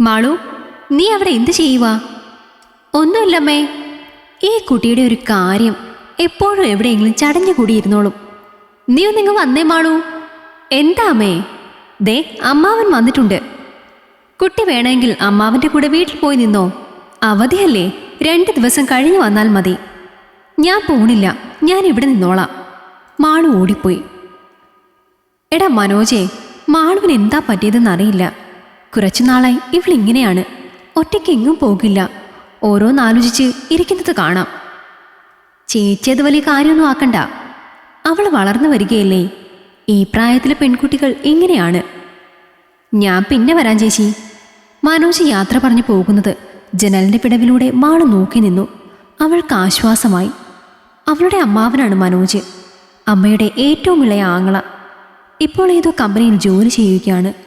മാളു നീ അവിടെ എന്ത് ചെയ്യുക ഒന്നുമില്ലമ്മേ ഈ കുട്ടിയുടെ ഒരു കാര്യം എപ്പോഴും എവിടെയെങ്കിലും ചടഞ്ഞു കൂടിയിരുന്നോളും. നീ ഒന്നിങ്ങ് വന്നേ മാളു. എന്താ അമ്മേ ദേ അമ്മാവൻ വന്നിട്ടുണ്ട്. കുട്ടി വേണമെങ്കിൽ അമ്മാവന്റെ കൂടെ വീട്ടിൽ പോയി നിന്നോ? അവധിയല്ലേ? രണ്ട് ദിവസം കഴിഞ്ഞു വന്നാൽ മതി. ഞാൻ പോണില്ല. ഞാൻ ഇവിടെ നിന്നോളാം. മാളു ഓടിപ്പോയി. എടാ മനോജേ മാളുവിന് എന്താ പറ്റിയതെന്ന് കുറച്ചു നാളായി ഇവളിങ്ങനെയാണ്. ഒറ്റയ്ക്ക് എങ്ങും പോകില്ല. ഓരോന്നാലോചിച്ച് ഇരിക്കുന്നത് കാണാം. ചേച്ചി അത് വലിയ കാര്യമൊന്നും ആക്കണ്ട. അവൾ വളർന്നു വരികയല്ലേ. ഈ പ്രായത്തിലെ പെൺകുട്ടികൾ ഇങ്ങനെയാണ്. ഞാൻ പിന്നെ വരാൻ ചേച്ചി. മനോജ് യാത്ര പറഞ്ഞു പോകുന്നത് ജനലിന്റെ പിടവിലൂടെ മാൾ നോക്കി നിന്നു. അവൾക്ക് ആശ്വാസമായി. അവളുടെ അമ്മാവനാണ് മനോജ്. അമ്മയുടെ ഏറ്റവും ഇളയ ആങ്ങള. ഇപ്പോൾ ഏതോ കമ്പനിയിൽ ജോലി ചെയ്യുകയാണ്.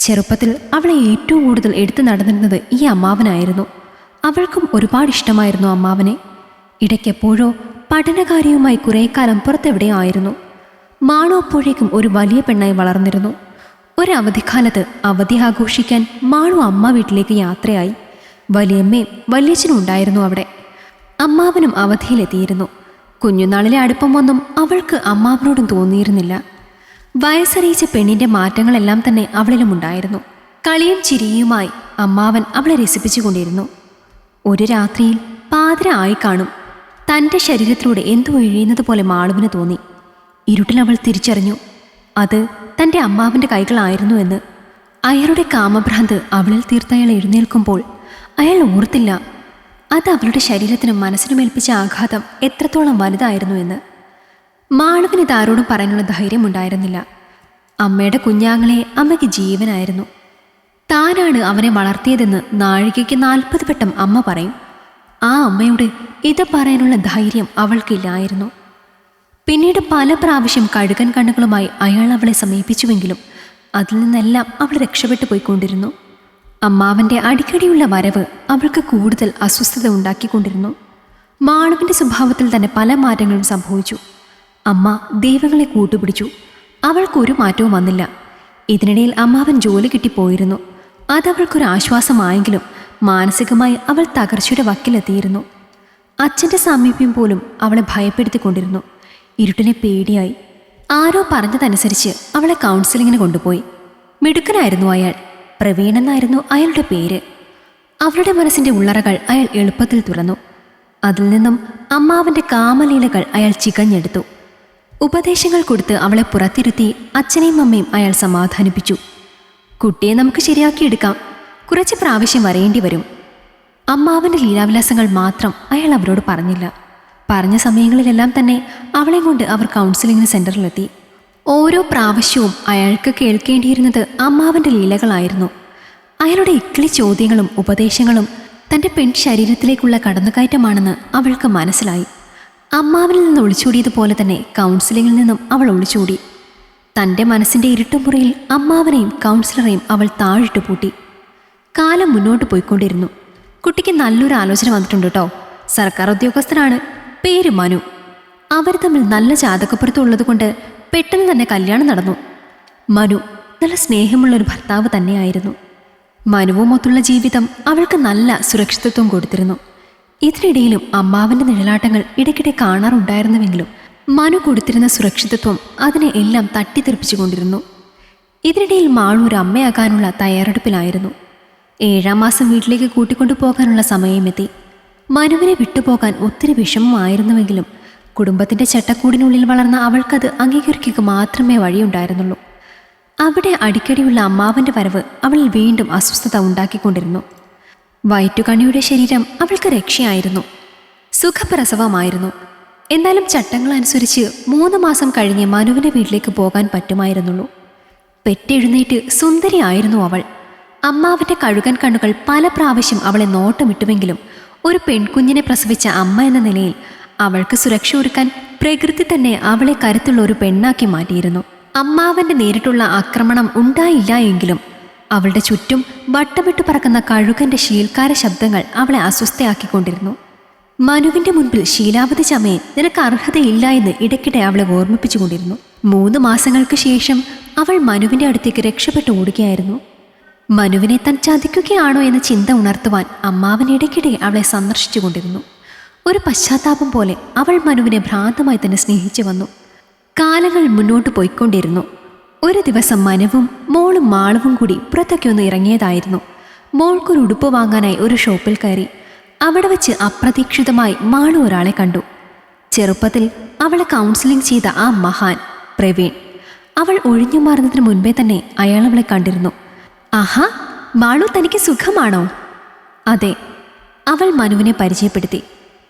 ചെറുപ്പത്തിൽ അവളെ ഏറ്റവും കൂടുതൽ എടുത്തു നടന്നിരുന്നത് ഈ അമ്മാവനായിരുന്നു. അവൾക്കും ഒരുപാട് ഇഷ്ടമായിരുന്നു അമ്മാവനെ. ഇടയ്ക്കെപ്പോഴോ പഠനകാര്യവുമായി കുറേ കാലം പുറത്തെവിടെയോ ആയിരുന്നു. മാളു അപ്പോഴേക്കും ഒരു വലിയ പെണ്ണായി വളർന്നിരുന്നു. ഒരു അവധിക്കാലത്ത് അവധി ആഘോഷിക്കാൻ മാളു അമ്മ വീട്ടിലേക്ക് യാത്രയായി. വലിയമ്മയും വലിയച്ഛനും ഉണ്ടായിരുന്നു അവിടെ. അമ്മാവനും അവധിയിലെത്തിയിരുന്നു. കുഞ്ഞുനാളിലെ അടുപ്പം ഒന്നും അവൾക്ക് അമ്മാവനോടും തോന്നിയിരുന്നില്ല. വയസ്സറിയിച്ച പെണ്ണിന്റെ മാറ്റങ്ങളെല്ലാം തന്നെ അവളിലും ഉണ്ടായിരുന്നു. കളിയും ചിരിയുമായി അമ്മാവൻ അവളെ രസിപ്പിച്ചുകൊണ്ടിരുന്നു ഒരു രാത്രിയിൽ പാതിര ആയി കാണും. തന്റെ ശരീരത്തിലൂടെ എന്തോ എഴിയുന്നത് പോലെ മാളുവിന് തോന്നി. ഇരുട്ടിൽ അവൾ തിരിച്ചറിഞ്ഞു. അത് തന്റെ അമ്മാവന്റെ കൈകളായിരുന്നു എന്ന്. അയാളുടെ കാമഭ്രാന്ത് അവളിൽ തീർത്ത് അയാൾ എഴുന്നേൽക്കുമ്പോൾ അയാൾ ഓർത്തില്ല. അത് അവളുടെ ശരീരത്തിനും മനസ്സിനും ഏൽപ്പിച്ച ആഘാതം എത്രത്തോളം വലുതായിരുന്നു എന്ന്. മാളവിന് ഇതാരോടും പറയാനുള്ള ധൈര്യം ഉണ്ടായിരുന്നില്ല. അമ്മയുടെ കുഞ്ഞാങ്ങളെ അമ്മയ്ക്ക് ജീവനായിരുന്നു. താനാണ് അവനെ വളർത്തിയതെന്ന് നാഴികയ്ക്ക് നാൽപ്പത് വട്ടം അമ്മ പറയും. ആ അമ്മയോട് ഇത് പറയാനുള്ള ധൈര്യം അവൾക്കില്ലായിരുന്നു. പിന്നീട് പല പ്രാവശ്യം കഴുകൻ കണ്ണുകളുമായി അയാൾ അവളെ സമീപിച്ചുവെങ്കിലും അതിൽ നിന്നെല്ലാം അവൾ രക്ഷപ്പെട്ടു പോയിക്കൊണ്ടിരുന്നു. അമ്മാവന്റെ അടിക്കടിയുള്ള വരവ് അവൾക്ക് കൂടുതൽ അസ്വസ്ഥത ഉണ്ടാക്കിക്കൊണ്ടിരുന്നു. മാളവിന്റെ സ്വഭാവത്തിൽ തന്നെ പല മാറ്റങ്ങളും സംഭവിച്ചു. അമ്മ ദൈവങ്ങളെ കൂട്ടുപിടിച്ചു. അവൾക്കൊരു മാറ്റവും വന്നില്ല. ഇതിനിടയിൽ അമ്മാവൻ ജോലി കിട്ടിപ്പോയിരുന്നു. അതവൾക്കൊരു ആശ്വാസമായെങ്കിലും മാനസികമായി അവൾ തകർച്ചയുടെ വക്കിലെത്തിയിരുന്നു. അച്ഛന്റെ സാമീപ്യം പോലും അവളെ ഭയപ്പെടുത്തിക്കൊണ്ടിരുന്നു. ഇരുട്ടിനെ പേടിയായി. ആരോ പറഞ്ഞതനുസരിച്ച് അവളെ കൗൺസിലിങ്ങിന് കൊണ്ടുപോയി. മിടുക്കനായിരുന്നു അയാൾ. പ്രവീണെന്നായിരുന്നു അയാളുടെ പേര്. അവളുടെ മനസ്സിന്റെ ഉള്ളറകൾ അയാൾ എളുപ്പത്തിൽ തുറന്നു. അതിൽ നിന്നും അമ്മാവന്റെ കാമലീലകൾ അയാൾ ചികഞ്ഞെടുത്തു. ഉപദേശങ്ങൾ കൊടുത്ത് അവളെ പുറത്തിരുത്തി അച്ഛനെയും അമ്മയും അയാൾ സമാധാനിപ്പിച്ചു. കുട്ടിയെ നമുക്ക് ശരിയാക്കിയെടുക്കാം കുറച്ച് പ്രാവശ്യം വരേണ്ടി വരും. അമ്മാവന്റെ ലീലാവിലാസങ്ങൾ മാത്രം അയാൾ അവരോട് പറഞ്ഞില്ല. പറഞ്ഞ സമയങ്ങളിലെല്ലാം തന്നെ അവളെ കൊണ്ട് അവർ കൗൺസിലിംഗ് സെന്ററിലെത്തി. ഓരോ പ്രാവശ്യവും അയാൾക്ക് കേൾക്കേണ്ടിയിരുന്നത് അമ്മാവന്റെ ലീലകളായിരുന്നു. അയാളുടെ ഇക്കിളി ചോദ്യങ്ങളും ഉപദേശങ്ങളും തന്റെ പെൺ ശരീരത്തിലേക്കുള്ള കടന്നുകയറ്റമാണെന്ന് അവൾക്ക് മനസ്സിലായി. അമ്മാവനിൽ നിന്ന് ഒളിച്ചോടിയതുപോലെ തന്നെ കൗൺസിലിങ്ങിൽ നിന്നും അവൾ ഒളിച്ചോടി. തന്റെ മനസ്സിന്റെ ഇരുട്ടുമുറിയിൽ അമ്മാവനെയും കൗൺസിലറെയും അവൾ താഴിട്ട് പൂട്ടി. കാലം മുന്നോട്ട് പോയിക്കൊണ്ടിരുന്നു. കുട്ടിക്ക് നല്ലൊരു ആലോചന വന്നിട്ടുണ്ട് കേട്ടോ സർക്കാർ ഉദ്യോഗസ്ഥനാണ്. പേര് മനു. അവർ തമ്മിൽ നല്ല ജാതകപ്പുറത്തുള്ളത് കൊണ്ട് പെട്ടെന്ന് തന്നെ കല്യാണം നടന്നു. മനു നല്ല സ്നേഹമുള്ള ഒരു ഭർത്താവ് തന്നെയായിരുന്നു. മനുവുമൊത്തുള്ള ജീവിതം അവൾക്ക് നല്ല സുരക്ഷിതത്വം കൊടുത്തിരുന്നു. ഇതിനിടയിലും അമ്മാവന്റെ നിഴലാട്ടങ്ങൾ ഇടയ്ക്കിടെ കാണാറുണ്ടായിരുന്നുവെങ്കിലും മനു കൊടുത്തിരുന്ന സുരക്ഷിതത്വം അതിനെ എല്ലാം തട്ടിത്തെറിപ്പിച്ചുകൊണ്ടിരുന്നു. ഇതിനിടയിൽ മാളൂർ അമ്മയാകാനുള്ള തയ്യാറെടുപ്പിലായിരുന്നു. ഏഴാം മാസം വീട്ടിലേക്ക് കൂട്ടിക്കൊണ്ടു പോകാനുള്ള സമയമെത്തി. മനുവിനെ വിട്ടുപോകാൻ ഒത്തിരി വിഷമമായിരുന്നുവെങ്കിലും കുടുംബത്തിന്റെ ചട്ടക്കൂടിനുള്ളിൽ വളർന്ന അവൾക്കത് അംഗീകരിക്കുക മാത്രമേ വഴിയുണ്ടായിരുന്നുള്ളൂ. അവിടെ അടിക്കടിയുള്ള അമ്മാവന്റെ വരവ് അവളിൽ വീണ്ടും അസ്വസ്ഥത ഉണ്ടാക്കിക്കൊണ്ടിരുന്നു. വയറ്റുകണിയുടെ ശരീരം അവൾക്ക് രക്ഷയായിരുന്നു. സുഖപ്രസവമായിരുന്നു. എന്നാലും ചട്ടങ്ങൾ അനുസരിച്ച് മൂന്ന് മാസം കഴിഞ്ഞ് മനുവിന്റെ വീട്ടിലേക്ക് പോകാൻ പറ്റുമായിരുന്നുള്ളൂ. പെറ്റെഴുന്നേറ്റ് സുന്ദരിയായിരുന്നു അവൾ. അമ്മാവന്റെ കഴുകൻ കണ്ണുകൾ പല പ്രാവശ്യം അവളെ നോട്ടമിട്ടുവെങ്കിലും ഒരു പെൺകുഞ്ഞിനെ പ്രസവിച്ച അമ്മ എന്ന നിലയിൽ അവൾക്ക് സുരക്ഷ ഒരുക്കാൻ പ്രകൃതി തന്നെ അവളെ കരുത്തുള്ള ഒരു പെണ്ണാക്കി മാറ്റിയിരുന്നു. അമ്മാവന്റെ നേരിട്ടുള്ള ആക്രമണം ഉണ്ടായില്ല എങ്കിലും അവളുടെ ചുറ്റും വട്ടമിട്ട് പറക്കുന്ന കഴുകന്റെ ശീൽക്കാര ശബ്ദങ്ങൾ അവളെ അസ്വസ്ഥയാക്കിക്കൊണ്ടിരുന്നു. മനുവിന്റെ മുൻപിൽ ശീലാവതി ചമയെ നിനക്ക് അർഹതയില്ല എന്ന് ഇടയ്ക്കിടെ അവളെ ഓർമ്മിപ്പിച്ചുകൊണ്ടിരുന്നു. മൂന്ന് മാസങ്ങൾക്ക് ശേഷം അവൾ മനുവിന്റെ അടുത്തേക്ക് രക്ഷപ്പെട്ട് ഓടുകയായിരുന്നു. മനുവിനെ താൻ ചതിക്കുകയാണോ എന്ന ചിന്ത ഉണർത്തുവാൻ അമ്മാവൻ ഇടയ്ക്കിടെ അവളെ സന്ദർശിച്ചുകൊണ്ടിരുന്നു. ഒരു പശ്ചാത്താപം പോലെ അവൾ മനുവിനെ ഭ്രാന്തമായി തന്നെ സ്നേഹിച്ചു വന്നു. കാലങ്ങൾ മുന്നോട്ട് പോയിക്കൊണ്ടിരുന്നു. ഒരു ദിവസം മനുവും മോളും മാളവും കൂടി പുറത്തൊക്കെ ഇറങ്ങിയതായിരുന്നു. മോൾക്കൊരു ഉടുപ്പ് വാങ്ങാനായി ഒരു ഷോപ്പിൽ കയറി. അവിടെ വെച്ച് അപ്രതീക്ഷിതമായി മാളു ഒരാളെ കണ്ടു. ചെറുപ്പത്തിൽ അവളെ കൗൺസിലിംഗ് ചെയ്ത ആ മഹാൻ പ്രവീൺ. അവൾ ഒഴിഞ്ഞു മാറുന്നതിന് മുൻപേ തന്നെ അയാൾ അവളെ കണ്ടിരുന്നു. ആഹാ മാളു തനിക്ക് സുഖമാണോ? അതെ. അവൾ മനുവിനെ പരിചയപ്പെടുത്തി.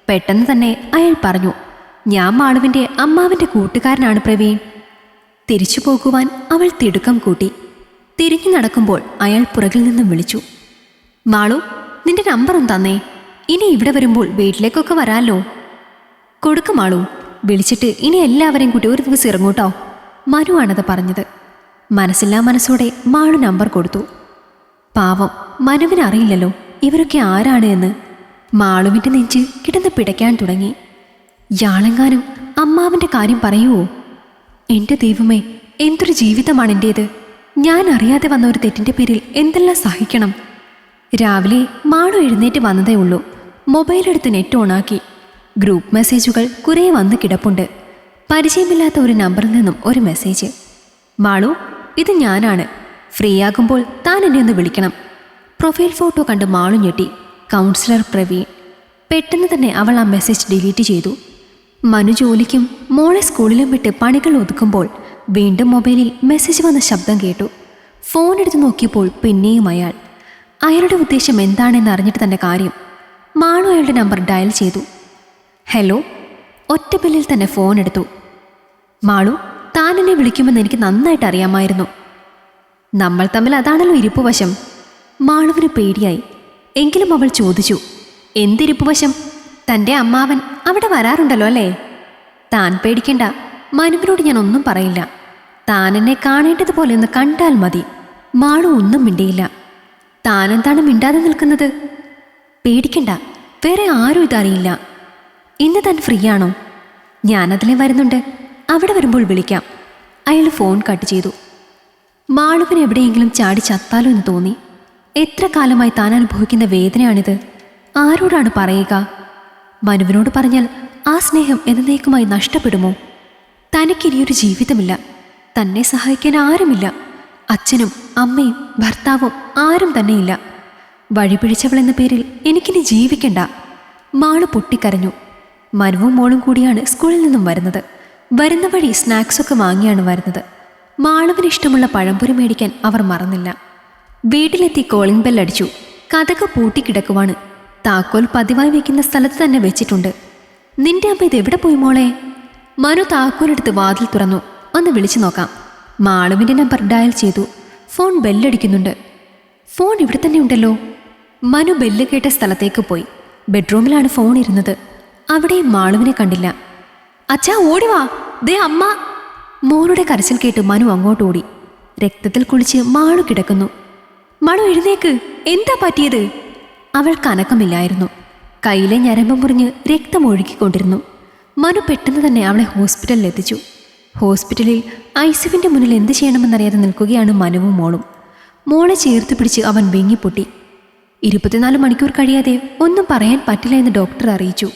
പെട്ടെന്ന് തന്നെ അയാൾ പറഞ്ഞു ഞാൻ മാളുവിന്റെ അമ്മാവിന്റെ കൂട്ടുകാരനാണ് പ്രവീൺ. തിരിച്ചു പോകുവാൻ അവൾ തിടുക്കം കൂട്ടി. തിരിഞ്ഞു നടക്കുമ്പോൾ അയാൾ പുറകിൽ നിന്നും വിളിച്ചു. മാളു നിന്റെ നമ്പറും തന്നേ ഇനി ഇവിടെ വരുമ്പോൾ വീട്ടിലേക്കൊക്കെ വരാമല്ലോ കൊടുക്കും മാളു വിളിച്ചിട്ട് ഇനി എല്ലാവരെയും കൂട്ടി ഒരു ദിവസം ഇറങ്ങൂട്ടോ മനു ആണത് പറഞ്ഞത്. മനസ്സില്ലാ മനസ്സോടെ മാളു നമ്പർ കൊടുത്തു. പാവം മനുവിന് അറിയില്ലല്ലോ. ഇവരൊക്കെ ആരാണ് എന്ന്. മാളുവിന്റെ നെഞ്ച് കിടന്ന് പിടയ്ക്കാൻ തുടങ്ങി. യാളെങ്ങാനും അമ്മാവിന്റെ കാര്യം പറയുവോ? എന്റെ ദൈവമേ എന്തൊരു ജീവിതമാണ് എന്റേത് ഞാൻ അറിയാതെ വന്ന ഒരു തെറ്റിന്റെ പേരിൽ എന്തെല്ലാം സഹിക്കണം? രാവിലെ മാണു എഴുന്നേറ്റ് വന്നതേ ഉള്ളൂ. മൊബൈൽ എടുത്ത് നെറ്റ് ഓണാക്കി. ഗ്രൂപ്പ് മെസ്സേജുകൾ കുറേ വന്ന് കിടപ്പുണ്ട്. പരിചയമില്ലാത്ത ഒരു നമ്പറിൽ നിന്നും ഒരു മെസ്സേജ്. മാളു ഇത് ഞാനാണ്. ഫ്രീ ആകുമ്പോൾ താൻ എന്നെ ഒന്ന് വിളിക്കണം. പ്രൊഫൈൽ ഫോട്ടോ കണ്ട് മാളു ഞെട്ടി. കൗൺസിലർ പ്രവീൺ. പെട്ടെന്ന് തന്നെ അവൾ ആ മെസ്സേജ് ഡിലീറ്റ് ചെയ്തു. മനു ജോലിക്കും മോളെ സ്കൂളിലും വിട്ട് പണികൾ ഒതുക്കുമ്പോൾ വീണ്ടും മൊബൈലിൽ മെസ്സേജ് വന്ന ശബ്ദം കേട്ടു. ഫോൺ എടുത്തു നോക്കിയപ്പോൾ പിന്നെയും അയാൾ. അയാളുടെ ഉദ്ദേശം എന്താണെന്ന് അറിഞ്ഞിട്ട് തന്നെ കാര്യം മാളു അയാളുടെ നമ്പർ ഡയൽ ചെയ്തു. ഹലോ ഒറ്റ ബില്ലിൽ തന്നെ ഫോൺ എടുത്തു. മാളു താൻ എന്നെ വിളിക്കുമെന്ന് എനിക്ക് നന്നായിട്ട് അറിയാമായിരുന്നു. നമ്മൾ തമ്മിൽ അതാണല്ലോ ഇരിപ്പ് വശം. മാളുവിന് പേടിയായി. എങ്കിലും അവൾ ചോദിച്ചു എന്തിരിപ്പ് വശം? തന്റെ അമ്മാവൻ അവിടെ വരാറുണ്ടല്ലോ അല്ലേ? താൻ പേടിക്കണ്ട. മനുവിനോട് ഞാൻ ഒന്നും പറയില്ല. താൻ എന്നെ കാണേണ്ടതുപോലെ ഒന്ന് കണ്ടാൽ മതി. മാളു ഒന്നും മിണ്ടിയില്ല. താനെന്താണ് മിണ്ടാതെ നിൽക്കുന്നത്? പേടിക്കണ്ട. വേറെ ആരും ഇതറിയില്ല. ഇന്ന് താൻ ഫ്രീ ആണോ ഞാനതിലെ വരുന്നുണ്ട്. അവിടെ വരുമ്പോൾ വിളിക്കാം. അയാൾ ഫോൺ കട്ട് ചെയ്തു. മാളുവിന് എവിടെയെങ്കിലും ചാടി ചത്താലോ എന്ന് തോന്നി. എത്ര കാലമായി താൻ അനുഭവിക്കുന്ന വേദനയാണിത്. ആരോടാണ് പറയുക? മനുവിനോട് പറഞ്ഞാൽ ആ സ്നേഹം എന്നേക്കുമായി നഷ്ടപ്പെടുമോ? തനിക്കിനിയൊരു ജീവിതമില്ല. തന്നെ സഹായിക്കാൻ ആരുമില്ല. അച്ഛനും അമ്മയും ഭർത്താവും ആരും തന്നെയില്ല. വഴിപിഴിച്ചവൾ എന്ന പേരിൽ എനിക്കിനി ജീവിക്കണ്ട. മാൾ പൊട്ടിക്കരഞ്ഞു. മനുവും മോളും കൂടിയാണ് സ്കൂളിൽ നിന്നും വരുന്നത്. വരുന്ന വഴി സ്നാക്സൊക്കെ വാങ്ങിയാണ് വരുന്നത്. മാളവിന് ഇഷ്ടമുള്ള പഴംപൊരി മേടിക്കാൻ അവർ മറന്നില്ല. വീട്ടിലെത്തി കോളിംഗ് ബെല്ലടിച്ചു. കഥക പൂട്ടിക്കിടക്കുവാണ് താക്കോൽ പതിവായി വെക്കുന്ന സ്ഥലത്ത് തന്നെ വെച്ചിട്ടുണ്ട്. നിന്റെ അമ്മ ഇത് എവിടെ പോയി മോളെ? മനു താക്കോലെടുത്ത് വാതിൽ തുറന്നു. ഒന്ന് വിളിച്ചു നോക്കാം. മാളുവിന്റെ നമ്പർ ഡയൽ ചെയ്തു. ഫോൺ ബെല്ലടിക്കുന്നുണ്ട്. ഫോൺ ഇവിടെ തന്നെ ഉണ്ടല്ലോ. മനു ബെല്ല് കേട്ട സ്ഥലത്തേക്ക് പോയി. ബെഡ്റൂമിലാണ് ഫോൺ ഇരുന്നത്. അവിടെയും മാളുവിനെ കണ്ടില്ല. അച്ഛാ ഓടി വാ. ദേ അമ്മ. മോളുടെ കരച്ചിൽ കേട്ട് മനു അങ്ങോട്ട് ഓടി. രക്തത്തിൽ കുളിച്ച് മാളു കിടക്കുന്നു. മണു എഴുന്നേക്ക്. എന്താ പറ്റിയത്? അവൾ കനക്കമില്ലായിരുന്നു. കയ്യിലെ ഞരമ്പ് മുറിഞ്ഞ് രക്തം ഒഴുകിക്കൊണ്ടിരുന്നു. മനു പെട്ടെന്ന് തന്നെ അവളെ ഹോസ്പിറ്റലിൽ എത്തിച്ചു. ഹോസ്പിറ്റലിൽ ഐസുവിന്റെ മുന്നിൽ എന്ത് ചെയ്യണമെന്നറിയാതെ നിൽക്കുകയാണ് മനുവും മോളും. മോളെ ചേർത്ത് പിടിച്ച് അവൻ വെങ്ങിപ്പൊട്ടി. ഇരുപത്തിനാല് മണിക്കൂർ കഴിയാതെ ഒന്നും പറയാൻ പറ്റില്ല എന്ന് ഡോക്ടർ അറിയിച്ചു.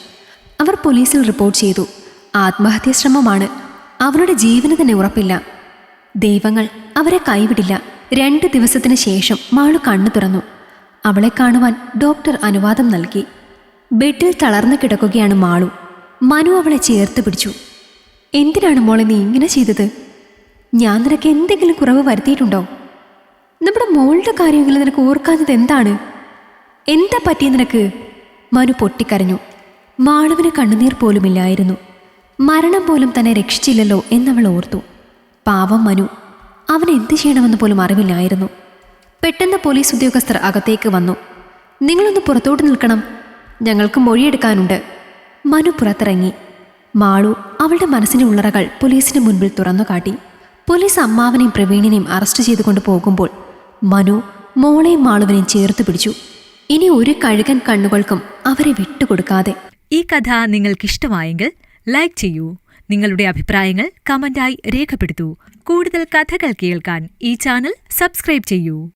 അവർ പോലീസിൽ റിപ്പോർട്ട് ചെയ്തു. ആത്മഹത്യാ ശ്രമമാണ്. അവരുടെ ജീവന് തന്നെ ഉറപ്പില്ല. ദൈവങ്ങൾ അവരെ കൈവിടില്ല. രണ്ട് ദിവസത്തിന് ശേഷം മാളു കണ്ണു തുറന്നു. അവളെ കാണുവാൻ ഡോക്ടർ അനുവാദം നൽകി. ബെഡിൽ തളർന്നു കിടക്കുകയാണ് മാളു. മനു അവളെ ചേർത്ത് പിടിച്ചു. എന്തിനാണ് മോളെ നീ ഇങ്ങനെ ചെയ്തത്? ഞാൻ നിനക്ക് എന്തെങ്കിലും കുറവ് വരുത്തിയിട്ടുണ്ടോ? നമ്മുടെ മോളുടെ കാര്യമെങ്കിലും നിനക്ക് ഓർക്കാഞ്ഞത് എന്താണ്? എന്താ പറ്റിയ നിനക്ക്? മനു പൊട്ടിക്കരഞ്ഞു. മാളുവിന് കണ്ണുനീർ പോലുമില്ലായിരുന്നു. മരണം പോലും തന്നെ രക്ഷിച്ചില്ലല്ലോ എന്നവൾ ഓർത്തു. പാവം മനു. അവൻ എന്ത് ചെയ്യണമെന്ന് പോലും അറിവില്ലായിരുന്നു. പെട്ടെന്ന് പോലീസ് ഉദ്യോഗസ്ഥർ അകത്തേക്ക് വന്നു. നിങ്ങളൊന്ന് പുറത്തോട്ട് നിൽക്കണം. ഞങ്ങൾക്ക് മൊഴിയെടുക്കാനുണ്ട്. മനു പുറത്തിറങ്ങി. മാളു അവളുടെ മനസ്സിന്റെ ഉള്ളറകൾ പോലീസിന് മുൻപിൽ തുറന്നു കാട്ടി. പോലീസ് അമ്മാവനെയും പ്രവീണിനെയും അറസ്റ്റ് ചെയ്തുകൊണ്ട് പോകുമ്പോൾ മനു മോളെയും മാളുവിനെയും ചേർത്ത് പിടിച്ചു. ഇനി ഒരു കഴുകൻ കണ്ണുകൾക്കും അവരെ വിട്ടുകൊടുക്കാതെ. ഈ കഥ നിങ്ങൾക്കിഷ്ടമായെങ്കിൽ ലൈക്ക് ചെയ്യൂ. നിങ്ങളുടെ അഭിപ്രായങ്ങൾ കമന്റായി രേഖപ്പെടുത്തൂ. കൂടുതൽ കഥകൾ കേൾക്കാൻ ഈ ചാനൽ സബ്സ്ക്രൈബ് ചെയ്യൂ.